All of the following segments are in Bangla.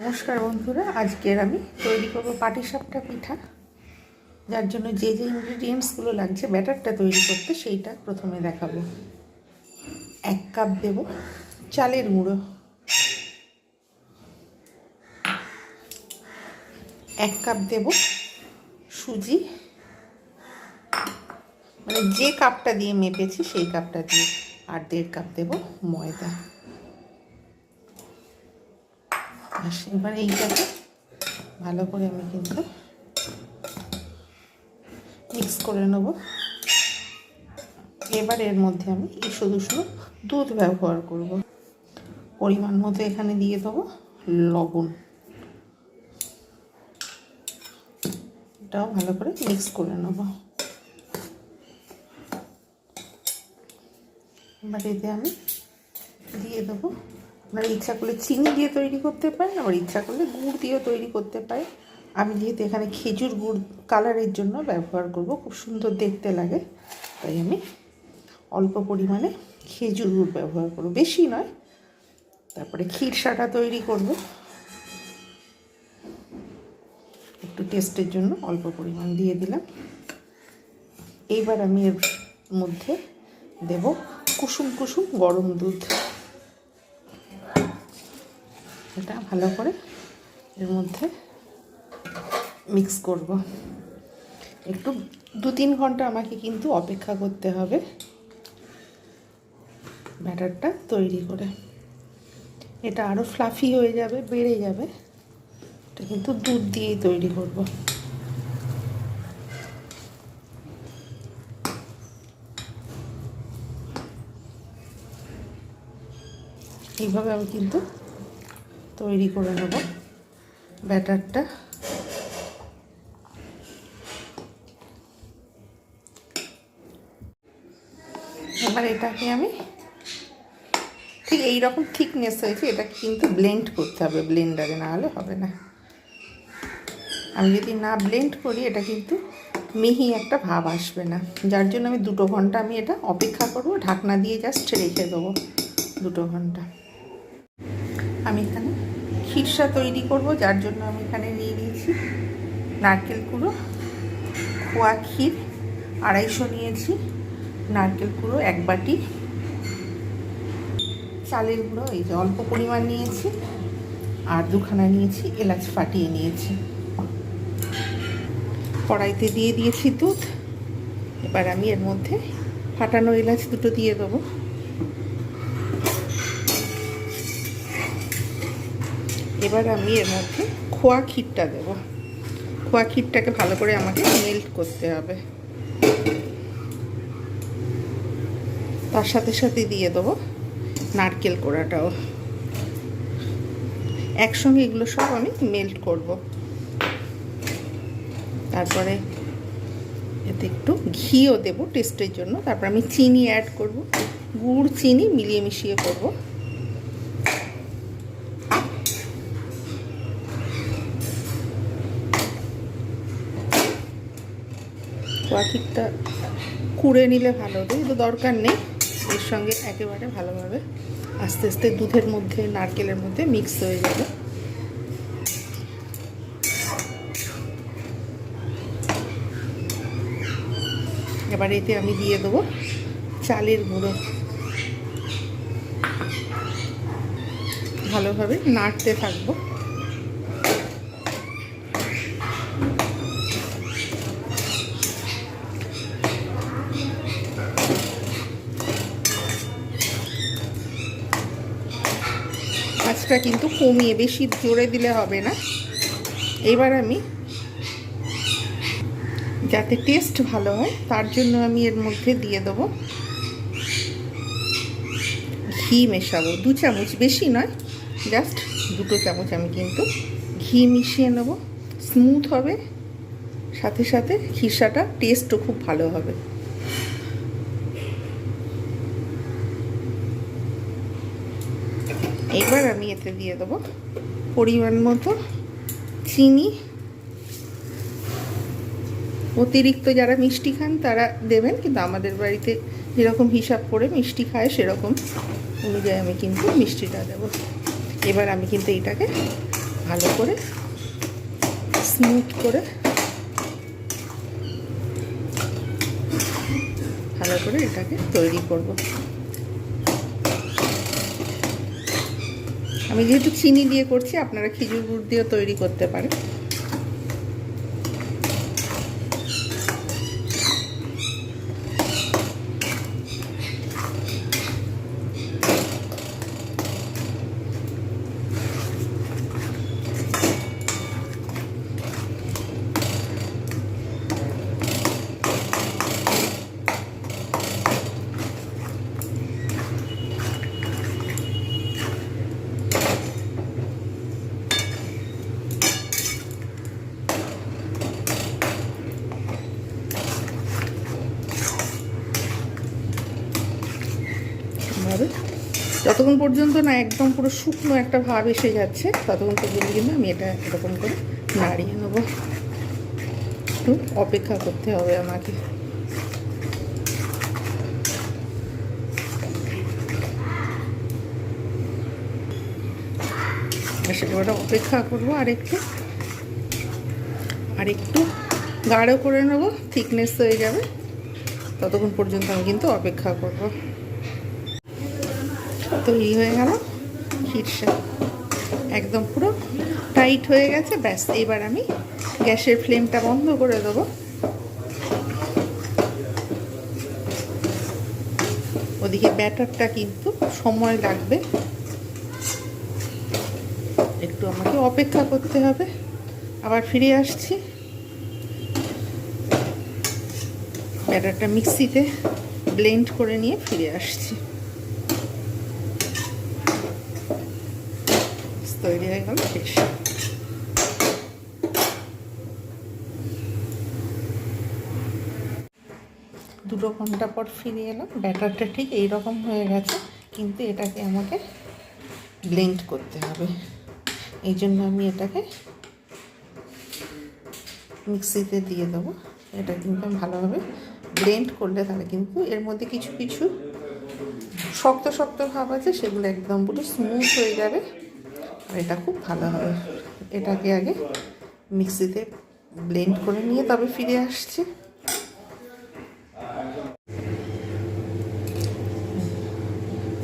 নমস্কার বন্ধুরা, আজকের আমি তৈরি করব পাটিসাপটা পিঠা। যার জন্য যে যে ইনগ্রিডিয়েন্টসগুলো লাগছে, ব্যাটারটা তৈরি করতে সেইটা প্রথমে দেখাবো। এক কাপ দেব চালের গুঁড়ো। এক কাপ দেব সুজি। মানে যে কাপটা দিয়ে মেপেছি, সেই কাপটা দিয়ে। আর দেড় কাপ দেব ময়দা। আর এবার এইটাকে ভালো করে আমি কিন্তু মিক্স করে নেব। এবার এর মধ্যে আমি শুধু শুধু দুধ ব্যবহার করব। পরিমাণ মতো এখানে দিয়ে দেবো লবণ। এটাও ভালো করে মিক্স করে নেব। এবার এতে আমি দিয়ে দেবো আপনারা ইচ্ছা করলে চিনি দিয়ে তৈরি করতে পারেন, আবার ইচ্ছা করলে গুড় দিয়েও তৈরি করতে পারেন। আমি যেহেতু এখানে খেজুর গুড় কালারের জন্য ব্যবহার করব, খুব সুন্দর দেখতে লাগে। তাই আমি অল্প পরিমাণে খেজুর গুড় ব্যবহার করব, বেশি নয়। তারপরে ক্ষীরসাটা তৈরি করব। একটু টেস্টের জন্য অল্প পরিমাণ দিয়ে দিলাম। এইবার আমি এর মধ্যে দেব কুসুম কুসুম গরম দুধ। এটা ভালো করে এর মধ্যে মিক্স করব। একটু দু তিন ঘণ্টা আমাকে কিন্তু অপেক্ষা করতে হবে ব্যাটারটা তৈরি করে। এটা আরও ফ্লাফি হয়ে যাবে, বেড়ে যাবে। এটা কিন্তু দুধ দিয়েই তৈরি করব। এইভাবে আমি কিন্তু তৈরি করে নেব ব্যাটারটা। এবার এটাকে আমি ঠিক এই রকম থিকনেস হয়েছে, এটাকে কিন্তু ব্লেন্ড করতে হবে ব্লেন্ডারে না হলে হবে না। আমি যদি না ব্লেন্ড করি, এটা কিন্তু মিহি একটা ভাব আসবে না। যার জন্য আমি দুটো ঘণ্টা আমি এটা অপেক্ষা করব, ঢাকনা দিয়ে জাস্ট রেখে দেবো দুটো ঘণ্টা। আমি এখানে খিরসা তৈরি করব, যার জন্য আমি এখানে নিয়ে নিয়েছি নারকেল কুড়ো, খোয়া ক্ষীর, আড়াইশো নিয়েছি নারকেল কুড়ো, এক বাটি। চালের গুঁড়ো, এই যে অল্প পরিমাণ নিয়েছি, আর দুখানা নিয়েছি, এলাচ ফাটিয়ে নিয়েছি। কড়াইতে দিয়ে দিয়েছি দুধ, এবার আমি এর মধ্যে ফাটানো এলাচ দুটো দিয়ে দেবো। এবার আমি এর মধ্যে খোয়া ক্ষীরটা দেব। খোয়া ক্ষীরটাকে ভালো করে আমাকে মেল্ট করতে হবে। তার সাথে সাথে দিয়ে দেবো নারকেল কোড়াটাও। একসঙ্গে এগুলো সব আমি মেল্ট করব। তারপরে এতে একটু ঘিও দেবো টেস্টের জন্য। তারপর আমি চিনি অ্যাড করব। গুড়, চিনি মিলিয়ে মিশিয়ে করব। পাখিটা কুড়ে নিলে ভালো কিন্তু দরকার নেই। এর সঙ্গে একেবারে ভালোভাবে আস্তে আস্তে দুধের মধ্যে, নারকেলের মধ্যে মিক্স হয়ে যাবে। এবার এতে আমি দিয়ে দেবো চালের গুঁড়ো। ভালোভাবে নাড়তে থাকব। আঁচটা কিন্তু কমিয়ে বেশি জোরে দিলে হবে না। এবার আমি যাতে টেস্ট ভালো হয়, তার জন্য আমি এর মধ্যে দিয়ে দেবো ঘি মেশাবো। দু চামচ বেশি নয় জাস্ট দুটো চামচ আমি কিন্তু ঘি মিশিয়ে নেব। স্মুথ হবে, সাথে সাথে খিসাটা টেস্টও খুব ভালো হবে। এবার আমি এতে দিয়ে দেবো পরিমাণ মতো চিনি। অতিরিক্ত যারা মিষ্টি খান তারা দেবেন, কিন্তু আমাদের বাড়িতে যেরকম হিসাব করে মিষ্টি খায় সেরকম অনুযায়ী আমি কিন্তু মিষ্টিটা দেব। এবার আমি কিন্তু এইটাকে ভালো করে স্মুথ করে ভালো করে এটাকে তৈরি করব। আমি যেহেতু চিনি দিয়ে করছি আপনারা খেজুর গুড় দিয়েও তৈরি করতে পারেন ভাবে যতক্ষণ পর্যন্ত না একদম পুরো শুকনো একটা ভাব এসে যাচ্ছে, ততক্ষণ পর্যন্ত কিন্তু আমি এটা এরকম করে নাড়িয়ে নেব। একটু অপেক্ষা করতে হবে আমাকে। সেটা অপেক্ষা করব আর একটু আর একটু গাঢ় করে নেব থিকনেস হয়ে যাবে। ততক্ষণ পর্যন্ত আমি কিন্তু অপেক্ষা করব। তৈরি হয়ে গেল খিরসা একদম পুরো টাইট হয়ে গেছে, ব্যাস। এবার আমি গ্যাসের ফ্লেমটা বন্ধ করে দেবো। ওদিকে ব্যাটারটা কিন্তু সময় লাগবে। একটু আমাকে অপেক্ষা করতে হবে। আবার ফিরে আসছি। ব্যাটারটা মিক্সিতে ব্লেন্ড করে নিয়ে ফিরে আসছি। তৈরি হয়ে গেল, শেষ। দুটো ঘণ্টা পর ফিরে এলাম, ব্যাটারটা ঠিক এইরকম হয়ে গেছে, কিন্তু এটাকে আমাকে ব্লেন্ড করতে হবে। এই জন্য আমি এটাকে মিক্সিতে দিয়ে দেবো। এটা কিন্তু আমি ভালোভাবে ব্লেন্ড করলে তাহলে কিন্তু এর মধ্যে কিছু কিছু শক্ত শক্ত ভাব আছে, সেগুলো একদম পুরো স্মুথ হয়ে যাবে। এটা খুব ভালো হবে। এটাকে আগে মিক্সিতে ব্লেন্ড করে নিয়ে তবে ফিরে আসছি।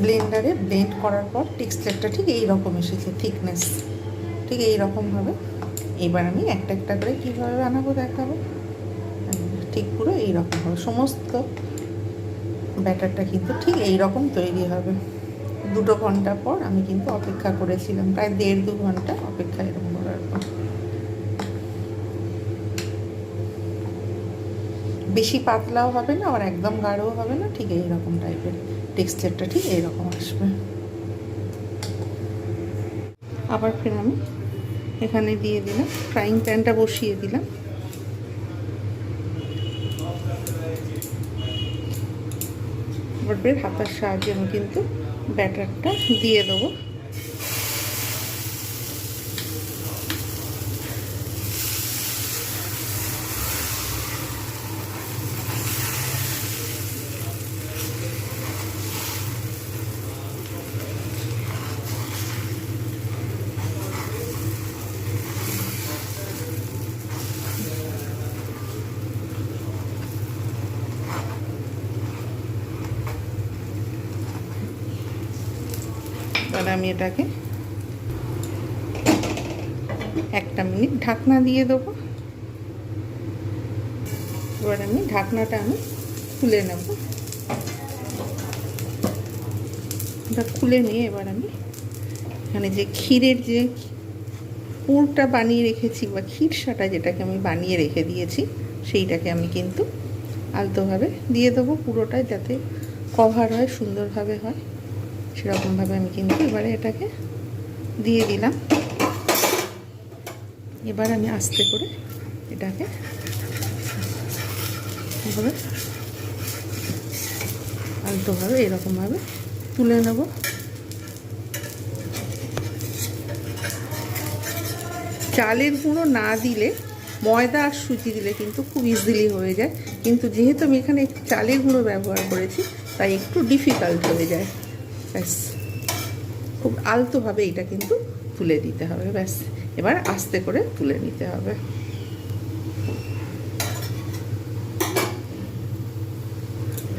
ব্লেন্ডারে ব্লেন্ড করার পর টেক্সচারটা ঠিক এই রকম এসেছে, থিকনেস। ঠিক এই রকম হবে। এবার আমি একটা একটা করে কীভাবে বানাবো দেখাবো। ঠিক পুরো এই রকম হবে। সমস্ত ব্যাটারটা কিন্তু ঠিক এই রকম তৈরি হবে। দুটো ঘণ্টা পর আমি কিন্তু অপেক্ষা করেছিলাম, প্রায় দেড় দু ঘণ্টা অপেক্ষা এরকম করার পর। বেশি পাতলাও হবে না আর একদম গাঢ়ও হবে না, ঠিক এইরকম টাইপের টেক্সচারটা ঠিক এইরকম আসবে। আবার ফের আমি এখানে দিয়ে দিলাম ফ্রাইং প্যানটা বসিয়ে দিলাম। এবার ফের হাতার সাহায্যে আমি কিন্তু ব্যাটারটা দিয়ে দেবো এবার আমি এটাকে একটা মিনিট ঢাকনা দিয়ে দেবো। এবার আমি ঢাকনাটা আমি খুলে নেব। এটা খুলে নিয়ে এবার আমি এখানে যে ক্ষীরের যে পুরটা বানিয়ে রেখেছি বা ক্ষীরসাটা যেটাকে আমি বানিয়ে রেখে দিয়েছি, সেইটাকে আমি কিন্তু আলতোভাবে দিয়ে দেবো পুরোটা যাতে কভার হয়, সুন্দরভাবে হয়। সেরকমভাবে আমি কিন্তু এবারে এটাকে দিয়ে দিলাম। এবার আমি আস্তে করে এটাকে এভাবে আলতোভাবে এরকমভাবে তুলে নেব। চালের গুঁড়ো না দিলে, ময়দা আর সুজি দিলে কিন্তু খুব ইজিলি হয়ে যায়। কিন্তু যেহেতু আমি এখানে চালের গুঁড়ো ব্যবহার করেছি, তাই একটু ডিফিকাল্ট হয়ে যায়। ব্যাস। খুব আলতোভাবে এটা কিন্তু তুলে দিতে হবে, ব্যাস। এবার আস্তে করে তুলে নিতে হবে।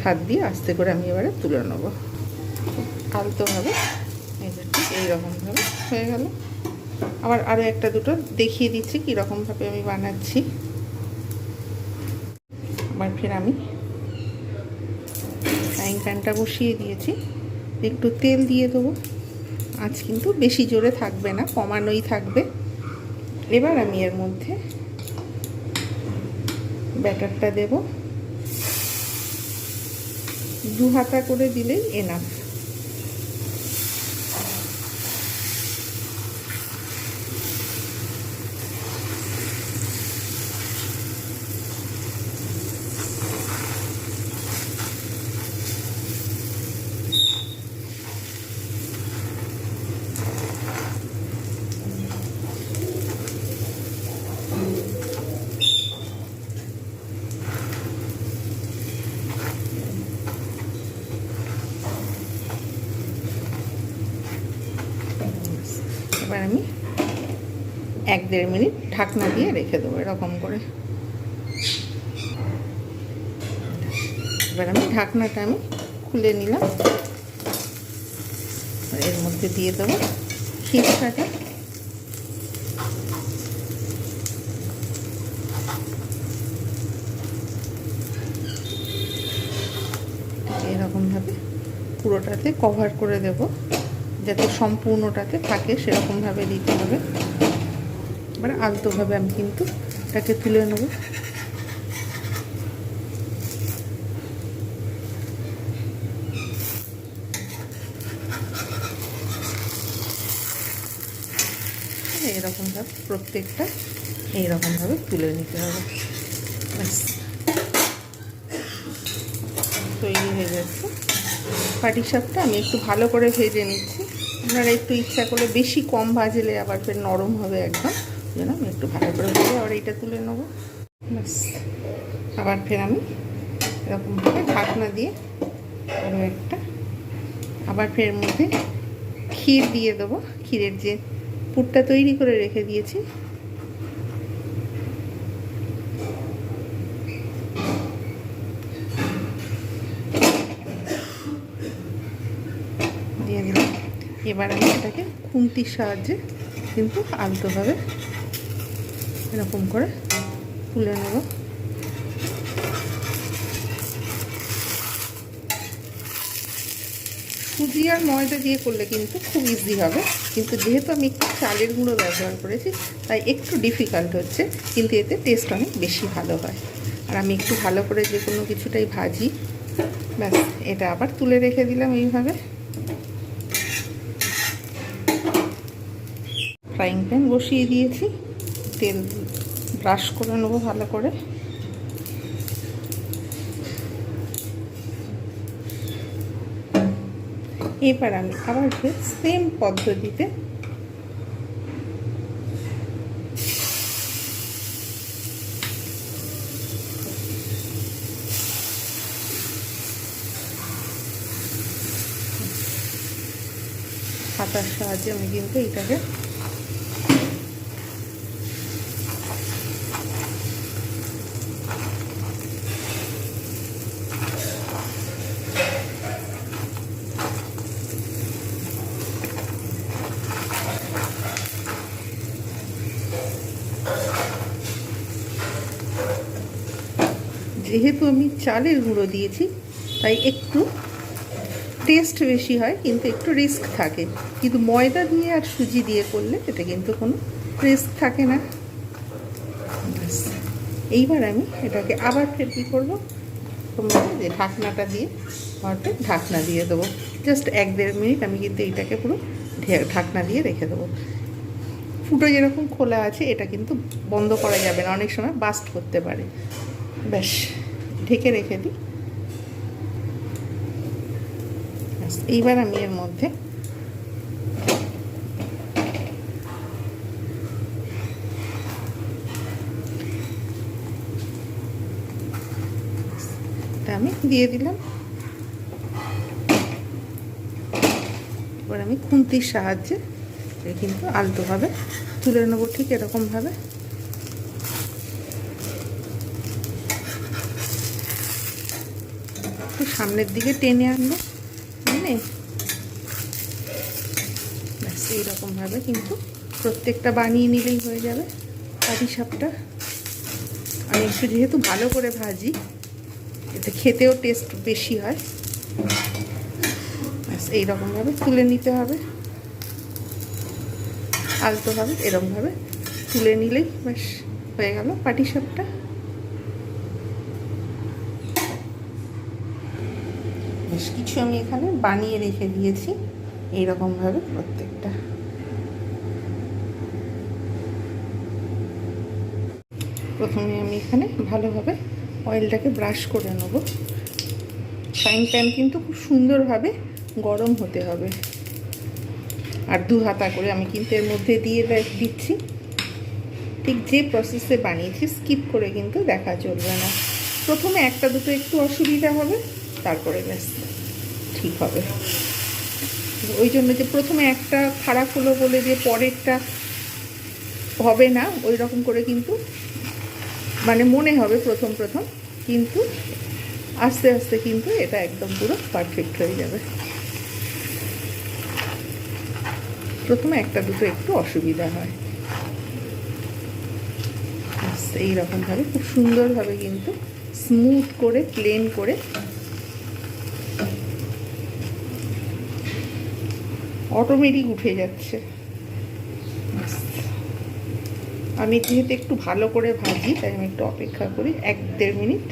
হাত দিয়ে আস্তে করে আমি এবারে তুলে নেব। আলতোভাবে, এই এইরকমভাবে হয়ে গেল। আবার আরও একটা দুটো দেখিয়ে দিচ্ছি কীরকমভাবে আমি বানাচ্ছি। আবার ফের আমি ফ্রাইং প্যানটা বসিয়ে দিয়েছি। একটু তেল দিয়ে দেবো। আজ কিন্তু বেশি জোরে থাকবে না, কমানোই থাকবে। এবার আমি এর মধ্যে ব্যাটারটা দেব। দু হাতা করে দিলেই এনাফ এবার আমি এক দেড় মিনিট ঢাকনা দিয়ে রেখে দেবো, এরকম করে। এবার আমি ঢাকনাটা আমি খুলে নিলাম। এর মধ্যে দিয়ে দেবো খিচকাটা এরকমভাবে পুরোটাতে কভার করে দেব, যাতে সম্পূর্ণটাতে থাকে, সেরকমভাবে দিতে হবে। এবার আলতোভাবে আমি কিন্তু এটাকে তুলে নেব। এইরকমভাবে প্রত্যেকটা এইরকমভাবে তুলে নিতে হবে। ব্যাস। তৈরি হয়ে যাচ্ছে পাটিসাপটা আমি একটু ভালো করে ভেজে নিচ্ছি। আপনারা একটু ইচ্ছা করে বেশি কম ভাজলে আবার ফের নরম হবে একদম। যেন আমি একটু ভালো করে ভেজে আবার এইটা তুলে নেব। ব্যাস, আবার ফের আমি এরকমভাবে ঢাকনা দিয়ে আরও একটা, আবার ফের মধ্যে ক্ষীর দিয়ে দেবো। ক্ষীরের যে পুরটা তৈরি করে রেখে দিয়েছি। দিয়ে দিলাম। এবার আমি এটাকে খুন্তির সাহায্যে কিন্তু আলতোভাবে এরকম করে তুলে নেব। সুজি আর ময়দা দিয়ে করলে কিন্তু খুব ইজি হবে। কিন্তু যেহেতু আমি একটু চালের গুঁড়ো ব্যবহার করেছি, তাই একটু ডিফিকাল্ট হচ্ছে, কিন্তু এতে টেস্ট অনেক বেশি ভালো হয়। আর আমি একটু ভালো করে যে কোনো কিছুটাই ভাজি, ব্যাস, এটা আবার তুলে রেখে দিলাম এইভাবে। ফ্রাইং প্যান বসিয়ে দিয়েছি। তেল ব্রাশ করে নেব ভালো করে। এবার আমি আবার সেম পদ্ধতিতে হাতার সাহায্যে আমি কিন্তু এটাকে যেহেতু আমি চালের গুঁড়ো দিয়েছি, তাই একটু টেস্ট বেশি হয়, কিন্তু একটু রিস্ক থাকে। কিন্তু ময়দা দিয়ে আর সুজি দিয়ে করলে এটা কিন্তু কোনো রিস্ক থাকে না। এইবার আমি এটাকে আবার ফের কী করব। তোমরা যে ঢাকনাটা দিয়ে ফের ঢাকনা দিয়ে দেবো। জাস্ট এক দেড় মিনিট আমি কিন্তু এইটাকে পুরো ঢাকনা দিয়ে রেখে দেবো। ফুটো যেরকম খোলা আছে, এটা কিন্তু বন্ধ করা যাবে না, অনেক সময় বাস্ট করতে পারে। ব্যাস। ঢেকে রেখে দিই। এইবার আমি এর মধ্যে আমি দিয়ে দিলাম। এবার আমি খুন্তির সাহায্যে কিন্তু আলতোভাবে তুলে নেব ঠিক এরকমভাবে। একটু সামনের দিকে টেনে আনব এনে ব্যাস, এইরকমভাবে কিন্তু প্রত্যেকটা বানিয়ে নিলেই হয়ে যাবে পাটি সাপটা আমি একটু যেহেতু ভালো করে ভাজি, এতে খেতেও টেস্ট বেশি হয়। ব্যাস, এইরকমভাবে তুলে নিতে হবে। আলতোভাবে এরকমভাবে তুলে নিলেই ব্যাস হয়ে গেল পাটি সাপটা বেশ কিছু আমি এখানে বানিয়ে রেখে দিয়েছি এইরকমভাবে প্রত্যেকটা। প্রথমে আমি এখানে ভালোভাবে অয়েলটাকে ব্রাশ করে নেব। ফ্রাইং প্যান কিন্তু খুব সুন্দরভাবে গরম হতে হবে। আর দু হাতা করে আমি কিন্তু এর মধ্যে দিয়ে দিচ্ছি। ঠিক যে প্রসেসে বানিয়েছি স্কিপ করে কিন্তু দেখা চলবে না। প্রথমে একটা দুটো একটু অসুবিধা হবে। তারপরে ব্যাস ঠিক হবে। ওই জন্য যে প্রথমে একটা খারাপ হলো বলে যে পরেরটা হবে না, ওই রকম করে কিন্তু মানে মনে হবে প্রথম প্রথম। কিন্তু আস্তে আস্তে কিন্তু এটা একদম পুরো পারফেক্ট হয়ে যাবে। প্রথমে একটা দুটো একটু অসুবিধা হয়। এইরকমভাবে, খুব সুন্দরভাবে কিন্তু স্মুথ করে প্লেন করে অটোমেটিক উঠে যাচ্ছে। আমি যেহেতু একটু ভালো করে ভাজি, তাই আমি একটু অপেক্ষা করি। এক দেড় মিনিট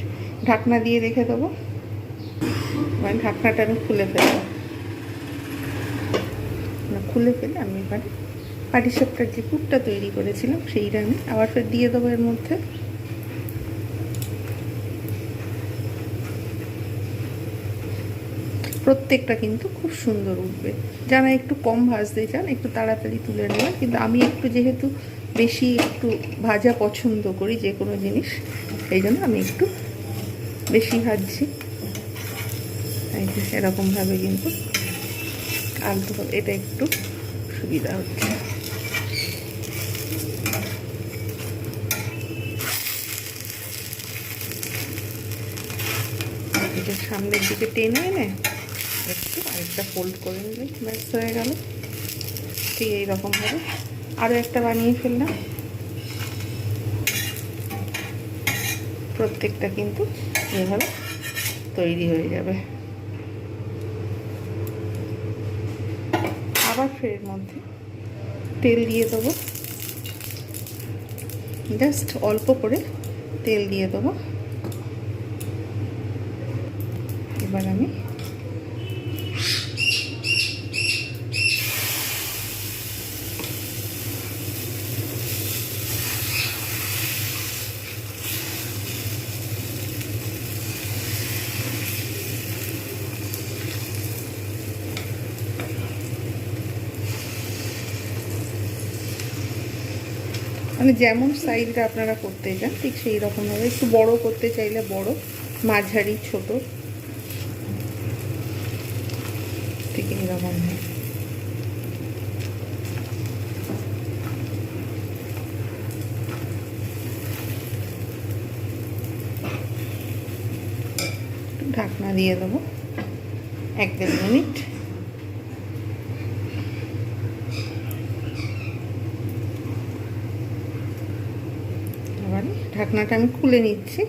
ঢাকনা দিয়ে রেখে দেবো। মানে ঢাকনাটা আমি খুলে ফেলব। খুলে ফেলে আমি এবারে পাটিসাপটার যে পুরটা তৈরি করেছিলাম, সেইটা আমি আবার ফের দিয়ে দেবো এর মধ্যে। প্রত্যেকটা কিন্তু খুব সুন্দর উঠবে। যারা একটু কম ভাজতে চান, একটু তাড়াতাড়ি তুলে নেবেন। কিন্তু আমি একটু যেহেতু বেশি একটু ভাজা পছন্দ করি যে কোনো জিনিস, এই জন্য আমি একটু বেশি ভাজছি। এরকমভাবে কিন্তু আলতো এটা একটু সুবিধা হচ্ছে। সামনের দিকে টেনে এনে একটু আরেকটা ফোল্ড করে নিলে ব্যাস হয়ে গেল। ঠিক এইরকমভাবে। আরও একটা বানিয়ে ফেললাম। প্রত্যেকটা কিন্তু এভাবে তৈরি হয়ে যাবে। আবার ফের মধ্যে তেল দিয়ে দেবো। জাস্ট অল্প করে তেল দিয়ে দেবো। এবার আমি যেমন সাইজটা আপনারা করতে চান, ঠিক সেই রকমভাবে একটু বড় করতে চাইলে বড়, মাঝারি, ছোট। ঠিক এইরকম ঢাকনা দিয়ে দেবো। এক দেড় মিনিট এবারে ঢাকনাটা আমি খুলে নিচ্ছি।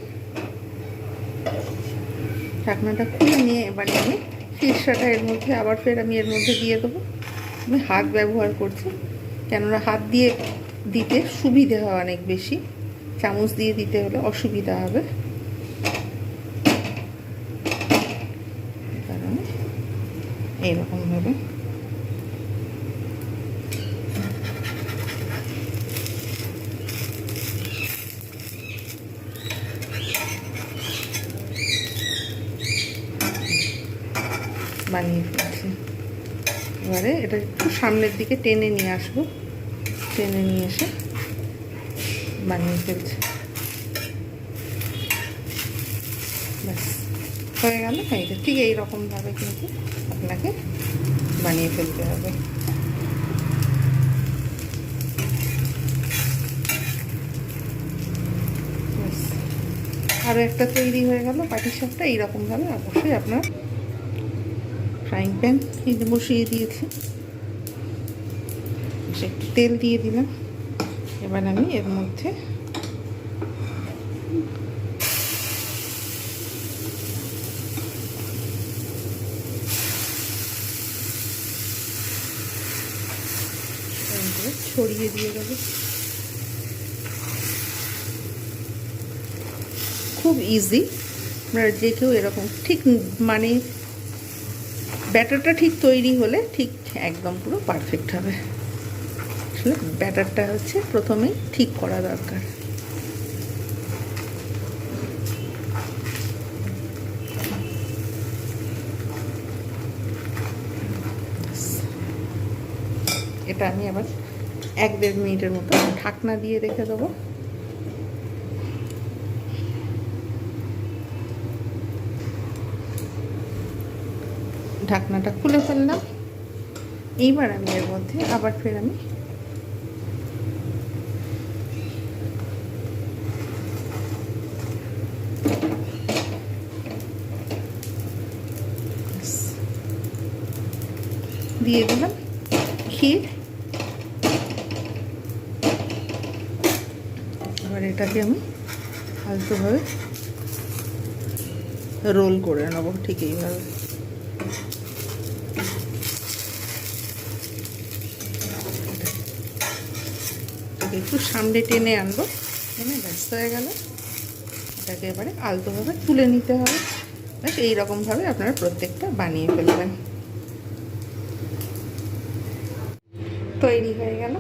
ঢাকনাটা খুলে নিয়ে এবারে আমি ফিরসাটা এর মধ্যে, আবার ফের আমি এর মধ্যে দিয়ে দেবো। আমি হাত ব্যবহার করছি, কেননা হাত দিয়ে দিতে সুবিধে হয় অনেক বেশি। চামচ দিয়ে দিতে হলে অসুবিধা হবে। কারণে এইরকমভাবে বানিয়ে ফেলছি এবারে এটা একটু সামনের দিকে টেনে নিয়ে আসব। টেনে নিয়ে এসে বানিয়ে ফেলছি। ব্যাস, হয়ে গেল। এই যে ঠিক এইরকমভাবে কিন্তু আপনাকে বানিয়ে ফেলতে হবে। আরও একটা তৈরি হয়ে গেল পাটিসাপটা। এইরকমভাবে অবশ্যই আপনার ফ্রাইং প্যান এই যে বসিয়ে দিয়েছি। একটু তেল দিয়ে দিলাম। এবার আমি এর মধ্যে ছড়িয়ে দিয়ে দেবো। খুব ইজি আপনারা যে কেউ এরকম, ঠিক মানে ব্যাটারটা ঠিক তৈরি হলে ঠিক একদম পুরো পারফেক্ট হবে। আসলে ব্যাটারটা হচ্ছে প্রথমেই ঠিক করা দরকার। এটা আমি আবার এক দেড় মিনিটের মতো ঢাকনা দিয়ে রেখে দেবো। ঢাকনাটা খুলে ফেললাম। এইবার আমি এর মধ্যে আবার ফের আমি দিয়ে দিলাম ক্ষীর। এবার এটাকে আমি ফালতুভাবে রোল করে নেব ঠিক এইভাবে। একটু সামনে টেনে আনব। এনে ব্যস্ত হয়ে গেল। এটাকে এবারে আলতোভাবে তুলে নিতে হবে। ব্যাস, এইরকমভাবে আপনারা প্রত্যেকটা বানিয়ে ফেলবেন। তৈরি হয়ে গেল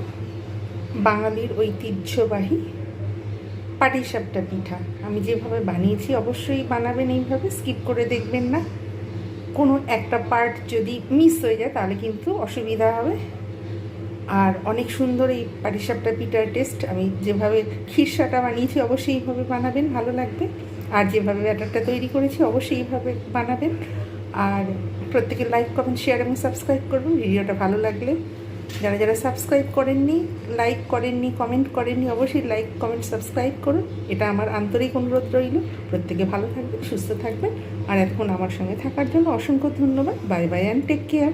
বাঙালির ঐতিহ্যবাহী পাটিসাপটা পিঠা। আমি যেভাবে বানিয়েছি, অবশ্যই বানাবেন এইভাবে, স্কিপ করে দেখবেন না। কোনো একটা পার্ট যদি মিস হয়ে যায়, তাহলে কিন্তু অসুবিধা হবে। আর অনেক সুন্দর এই পাটিসাপটা পিটার টেস্ট। আমি যেভাবে খিরসাটা বানিয়েছি, অবশ্যই এইভাবে বানাবেন, ভালো লাগবে। আর যেভাবে ব্যাটারটা তৈরি করেছি, অবশ্যই এইভাবে বানাবেন। আর প্রত্যেকের লাইক কমেন্ট শেয়ার এবং সাবস্ক্রাইব করবেন। ভিডিওটা ভালো লাগলে যারা যারা সাবস্ক্রাইব করেননি লাইক করেননি কমেন্ট করেননি, অবশ্যই লাইক কমেন্ট সাবস্ক্রাইব করুন। এটা আমার আন্তরিক অনুরোধ রইল। প্রত্যেকে ভালো থাকবেন, সুস্থ থাকবেন। আর এখন আমার সঙ্গে থাকার জন্য অসংখ্য ধন্যবাদ। Bye bye and take care